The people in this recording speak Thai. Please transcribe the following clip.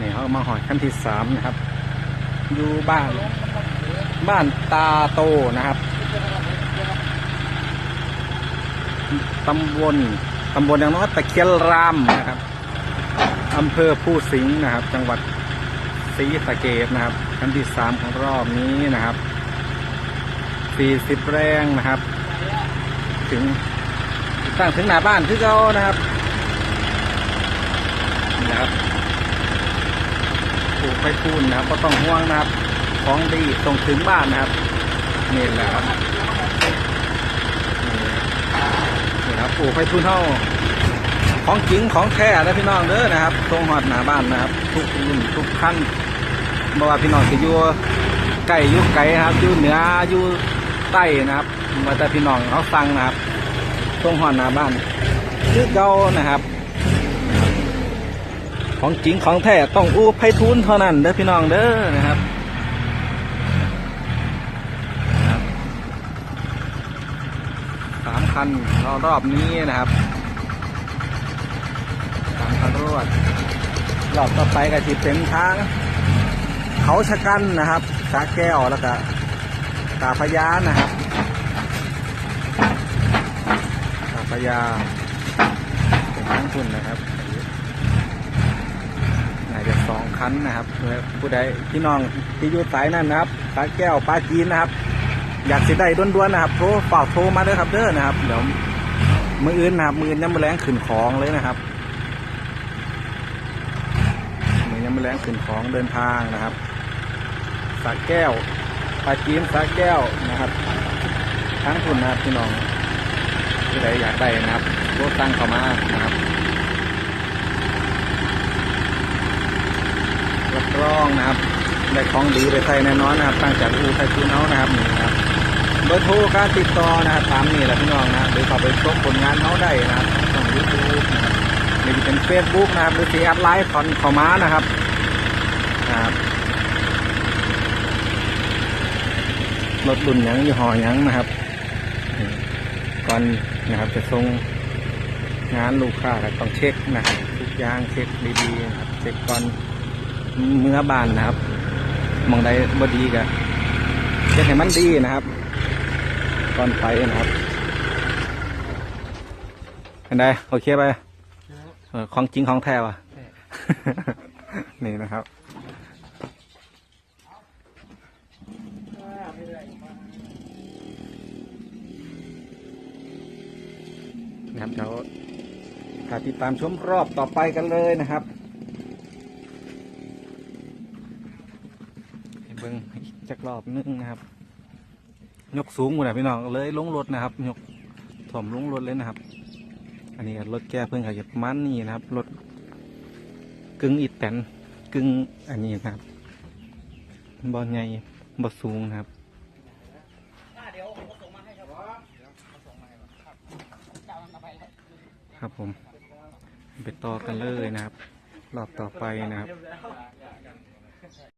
นี่เขามาหอยขั้นที่สามนะครับ อยู่บ้าน บ้านตาโตนะครับตำบลตำบลอย่างน้อยตะเคียนรามนะครับอำเภอผู้สิงห์นะครับ จังหวัดศรีสะเกดนะครับขั้นที่สามของรอบนี้นะครับสี่สิบแรงนะครับ ถึงตั้งถึงหน้าบ้านคือเขานะครับนะครับ ปลูกไปคูนนะครับก็ต้องห่วงนะครับ ของดีส่งถึงบ้านนะครับนี่แหละครับนี่นะครับปลูกไปคูนเท่า ของจริงของแท้นะพี่น้องเด้อนะครับตรงหอดหน้าบ้านนะครับ ทุกรุ่นทุกขั้นบ่ว่าพี่น้องจะอยู่ใกล้อยู่ไกลครับอยู่เหนืออยู่ใต้นะครับมาแต่พี่น้องเขาสั่งนะครับตรงหอดหน้าบ้านคือเก่านะครับ ของจริงของแท้ต้องอู้ไพฑูรย์เท่านั้นเด้อพี่น้องเด้อนะครับสามคันรอบรอบนี้นะครับสามคันรวดรอบต่อไปก็จะเป็นทาง เขาชะกันนะครับ สาแก้วแล้วก็ตาพญานะครับตาพญาเป็นทางคุณนะครับ จะสองคันนะครับผู้ใดพี่น้องที่อยู่สายนั่นนะครับปลาแก้วปลาจีนนะครับ อยากสิได้ด้วนๆนะครับโทรฝากโทรมาเด้อครับเด้อนะครับเดี๋ยวมืออื่นนะครับมืออื่นยังมือแรงขึ้นของเลยนะครับมือยังมือแรงขึ้นของเดินทางนะครับสาแก้วปลาจีนสาแก้วนะครับ ทั้งคุณนะครับพี่น้องผู้ใดอยากได้นะครับโทรสั่งเข้ามานะครับ รับรองนะครับได้ของดีไปใส่แน่นอนนะครับตั้งจากอูไทยคูเฮานะครับนี่นะครับเบอร์โทรการติดต่อนะครับตามนี่แหละพี่น้องนะหรือเข้าไปชมผลงานเขาได้นะครับองยูทูบนะครับหรือเป็นเฟซบุ๊กนะครับหรือสีแอดไลน์คอนคอมานะครับนะครับรถรุ่นยังยี่ห้อยังนะครับก่อนนะครับจะส่งงานลูกค้าต้องเช็คนะครับทุกอย่างเช็คดีๆนะครับเช็คก่อน เมื่อบานนะครับมองได้บดีกะจะให้มันดีนะครับก่อนไปนะครับเห็นได้โอเคไปของจริงของแท้ว่ะนี่นะครับนะครับเดี๋ยวติดตามชมรอบต่อไปกันเลยนะครับ ให้เบิ้งจักรอบนึงนะครับ ยกสูงหมดนะพี่น้องเลยลงรถนะครับ ยกถ่วมลงรถเลยนะครับ อันนี้รถแก้เพิ่งขยับมันนี่นะครับรถกึ่งอิดแตนกึ่งอันนี้นะครับบอลใหญ่บอลสูงนะครับครับผมไปต่อกันเลยนะครับ รอบต่อไปนะครับ